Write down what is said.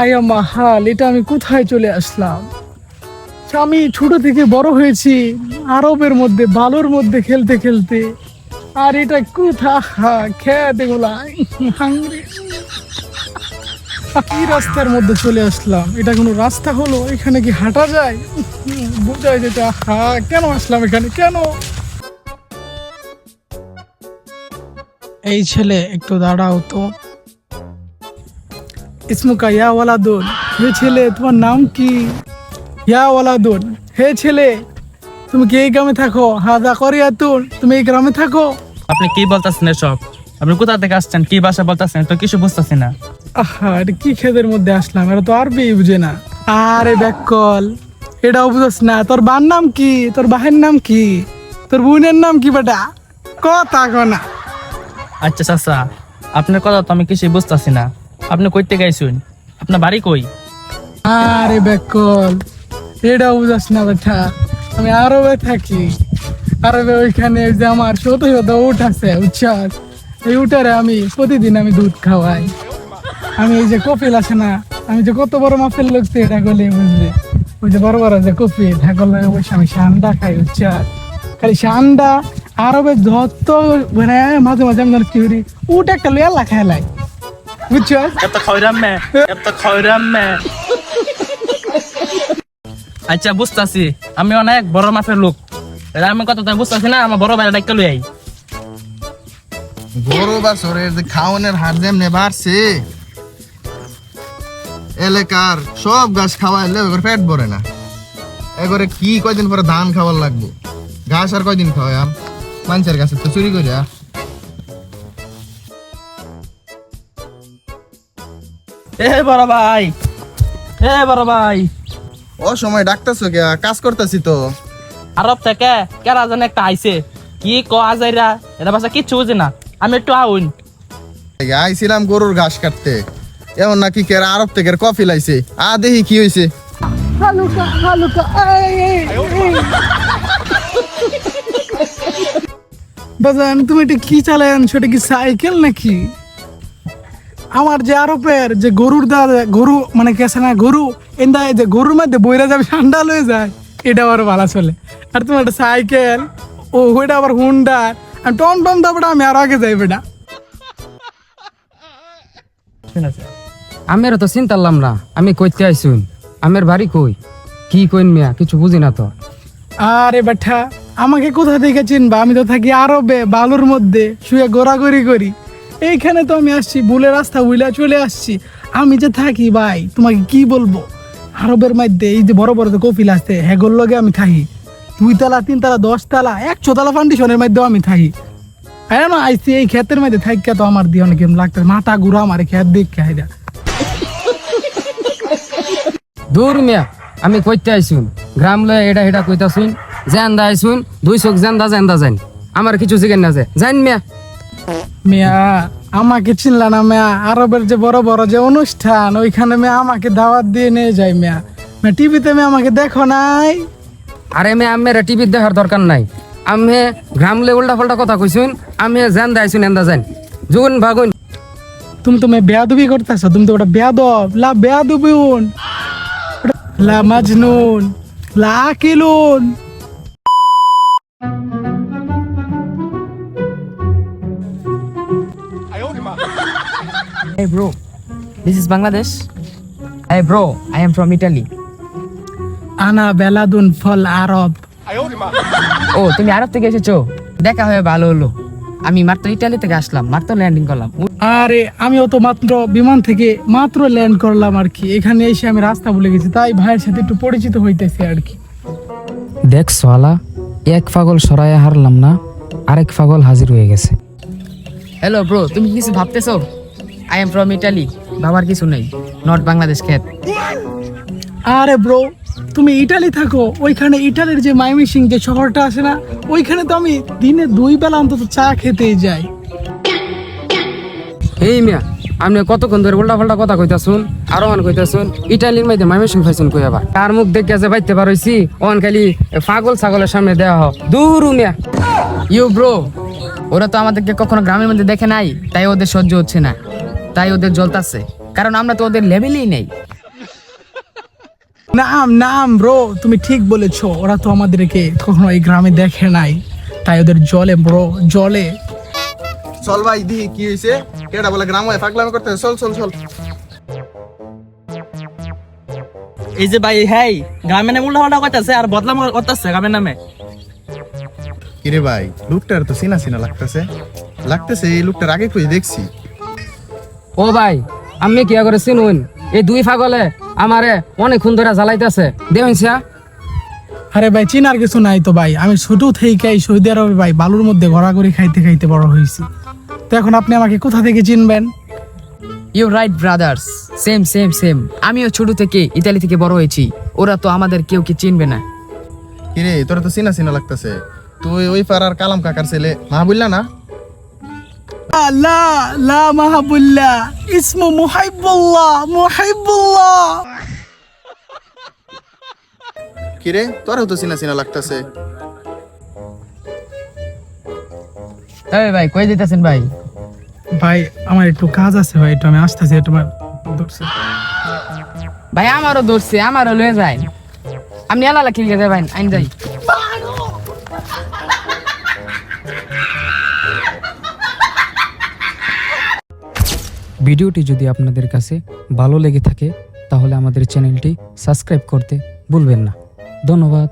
আয়া মাহাল, এটা আমি কোথায় চলে আসলাম? আমি ছোট থেকে বড় হয়েছি, আরবের মধ্যে, বালুর মধ্যে খেলতে খেলতে। আর এটা কোথা হাঙ্গরি কি রাস্তার মধ্যে চলে আসলাম? এটা কোনো রাস্তা হলো? এখানে কি হাঁটা যায়? বোঝায় যেটা হা কেন আসলাম এখানে? কেন? এই ছেলে, একটু দাঁড়াও তো। ইসমুকা ইয়া ওয়ালাদুন হে ছেলে তোমার নাম কি? ইয়া ওয়ালাদুন হে ছেলে তুমি কি এই গ্রামে থাকো? হাদা করিয়াতুন তুমি এই গ্রামে থাকো? আপনি কি বলতেছেন এসব? আপনি কোথা থেকে আসছেন? কি ভাষা বলতেছেন? তো কিছু বুঝতেছি না। আহা এটা কি খেদের মধ্যে আসলাম? এটা তো আরবি বুঝে না। আরে ব্যাককল এটাও বুঝস না। তোর বার নাম কি? তোর বাহের নাম কি? তোর বোনের নাম কি বেটা? কথা না। আচ্ছা চাচা আপনার কথা তো আমি কিছু বুঝতেছি না। আপনি কইতে আইসুন আপনার বাড়ি কই? আরে ব্যাককল এটাও বুঝাস না বেটা। আমি আরবে থাকি। আরবে ওইখানে ওই যে আমার শত শত উঠ আছে উচ্ছ্বাস এই উঠারে আমি প্রতিদিন আমি দুধ খাওয়াই। আমি এই যে কপিল আছে না, আমি যে কত বড় মাপের লোকছি এটা করলে বুঝবে ওই যে বড় বড় যে কপিল হ্যাঁ করলে বসে আমি সান্ডা খাই উচ্ছ্বাস খালি সান্ডা, আরবে যত মানে মাঝে মাঝে আমি কি উঠ একটা লোয়া খেলাই বুঝছস এত খয়রাম মে এত খয়রাম মে। আচ্ছা বুঝতাছি। আমি অনেক বড় মাছের লোক। এরা আমি কথা তো বুঝতাছি না আমার বড় ভাইরা ডাক্তার লই আই। গরু বাছরের যে খাওয়ানোর হার যেমনে বাড়ছে এলাকার সব ঘাস খাওয়াইলে ওর পেট ভরে না। এবারে কি কয়দিন পরে ধান খাওয়ার লাগবো? ঘাস আর কয়দিন খাওয়াম মানুষের কাছে তো চুরি করে এ বড় ভাই এ বড় ভাই। ও সময় ডাকতেছো কে? কাজ করতেছি তো। আরব থেকে কেরা জানে একটা আইছে। কি ক আজাইরা এটা ভাষা কিচ্ছু বুঝি না। আমি একটু আউন। আইছিলাম গরুর ঘাস কাটতে। এমন নাকি কেরা আরব থেকে কফি লাইছে? আ দেখি কি হয়েছে হালুকা হালুকা। বাজান তুমি এটা কি চালান সেটা কি সাইকেল নাকি? আমার যে আরবের যে গরুর দা গরু মানে কেসে না গরু এন্দা যে গরুর মধ্যে বইরা যাবে ঠান্ডা লয়ে যায়। এটা আবার ভালো চলে। আর তোমার একটা সাইকেল ও ওইটা আবার হুন্ডা। আর টম টম দাবটা আমি আর আগে যাই বেটা। আমের তো চিন্তালাম না আমি কইতে আইসুন আমের বাড়ি কই? কি কইন মিয়া কিছু বুঝি না তো। আরে বেটা আমাকে কোথা থেকে চিনবা? আমি তো থাকি আরবে বালুর মধ্যে শুয়ে গোড়াগড়ি করি। এইখানে তো আমি আসছি বুলে রাস্তা বুইলা চলে আসছি। আমি যে থাকি ভাই, তোমাকে কি বলব? আরবের মধ্যে এই যে বড় বড় যে কপিল আছে, হেগোর লগে আমি থাকি। দুই তালা, তিন তালা, দশ তালা, একশো তালা ফাউন্ডেশনের মধ্যেও আমি থাকি। হ্যাঁ না আইসি এই ক্ষেতের মধ্যে থাকিয়া তো আমার দিয়ে অনেক লাগতে মাথা ঘুরা আমার ক্ষেত দিক খাইরা দূর মিয়া, আমি কইতে আইসুন। গ্রাম লয়ে এটা এটা কইতাছুন জেন্দা আইসুন, দুই চোখ জেন্দা জেন্দা যান আমার কিছু জিজ্ঞেস না যে। জান মিয়া। মিয়া আমাকে চিনলা না মিয়া। আরবের যে বড় বড় যে অনুষ্ঠান ওইখানে মিয়া আমাকে দাওয়াত দিয়ে নিয়ে যায় মিয়া। মিয়া টিভিতে মিয়া আমাকে দেখো নাই। আরে মিয়া আমের টিভি দেখার দরকার নাই। আমি গ্রাম লয়ে উল্টা পাল্টা কথা কইছুন আমি জেন্দা আইসুন এন্দা যান জুন ভাগুন। তুমি তো মেয়ে বেয়াদুবি করতেছ তুমি তো ওটা বেয়াদব। লা বেয়াদুবিউন লা মাজনুন লা আকিলুন। Hey bro, this is Bangladesh. Hey bro, I am from Italy. আনা বেলাদুন ফল আরব। ও তুমি আরব থেকে এসেছ? দেখা হয়ে ভালো হলো। আমি মাত্র ইটালি থেকে আসলাম মাত্র ল্যান্ডিং করলাম। আরে আমিও তো মাত্র বিমান থেকে মাত্র ল্যান্ড করলাম আর কি। এখানে এসে আমি রাস্তা ভুলে গেছি তাই ভাইয়ের সাথে একটু পরিচিত হইতেছি আর কি। দেখ সোয়ালা এক পাগল সরাইয়া হারলাম না আরেক পাগল হাজির হয়ে গেছে। হ্যালো ব্রো তুমি কিছু ভাবতেছো? আই এম ফ্রম ইটালি বাবার কিছু নেই। নর্থ বাংলাদেশ খেত আরে ব্রো তুমি ইটালি থাকো। ওইখানে ইটালির যে মাইমিসিং যে শহরটা আছে না ওইখানে তো আমি দিনে দুই বেলা অন্তত চা খেতেই যাই। এই মিয়া আপনি কতক্ষণ ধরে উল্টা পাল্টা কথা কইতাছুন আরও মান কইতাছুন ইটালির মধ্যে মাইমেশন ফাইছুন কই আবার? তার মুখ দেখে যে বাইতে পারইছি ওন খালি পাগল ছাগলের সামনে দেয়া হ। দূর মিয়া। ইউ ব্রো ওরা তো আমাদেরকে কখনো গ্রামের মধ্যে দেখে নাই তাই ওদের সহ্য হচ্ছে না। তাই ওদের জ্বলতাছে। কারণ আমরা তো ওদের লেভেলেই নেই। নাম নাম ব্রো তুমি ঠিক বলেছ। ওরা তো আমাদেরকে কখনো এই গ্রামে দেখে নাই। তাই ওদের জলে ব্রো জলে চল ভাই দি কি হয়েছে কেডা বলে গ্রাম হয় পাগলামি করতে চল চল চল। এই যে ভাই হ্যাঁ গ্রামের নামে উল্টা পাল্টা করতেছে আর বদলাম করতেছে গ্রামের নামে। কিরে ভাই লোকটার তো চিনা চিনা লাগতেছে। লাগতেছে এই লোকটার আগে খুঁজে দেখছি। ও ভাই আমি কি করে চিনুন এই দুই পাগলে আমারে অনেকক্ষণ ধরে জ্বালাইতেছে। দেখুন সিয়া আরে ভাই চিনার কিছু নাই তো ভাই। আমি ছোট থেকেই সৌদি আরবে ভাই বালুর মধ্যে ঘোরাঘুরি খাইতে খাইতে বড় হয়েছি তো এখন আপনি আমাকে কোথা থেকে চিনবেন? You right brothers same same same আমিও ছোট থেকে ইতালি থেকে বড় হয়েছি। ওরা তো আমাদের কেউ কি চিনবে না। কিরে তোরা তো চিনা চিনা লাগতেছে। তুই ওই পাড়ার কালাম কাকার ছেলে। মা বললা না? লা লা মাহাবুল্লাহ। ইসমু মুহাইবুল্লাহ মুহাইবুল্লাহ। কিরে তোরাও তো চিনা চিনা লাগতেছে। এই ভাই কই দিতেছেন ভাই? ভাই আমার একটু কাজ আছে ভাই একটু আমি আসতেছি তোমার দূরছে ভাই আমারও ধরছে আমারও লয়ে যায় আপনি আলাদা খেলে দেবেন আইন যাই। ভিডিওটি যদি আপনাদের কাছে ভালো লেগে থাকে, তাহলে আমাদের চ্যানেলটি সাবস্ক্রাইব করতে ভুলবেন না। ধন্যবাদ।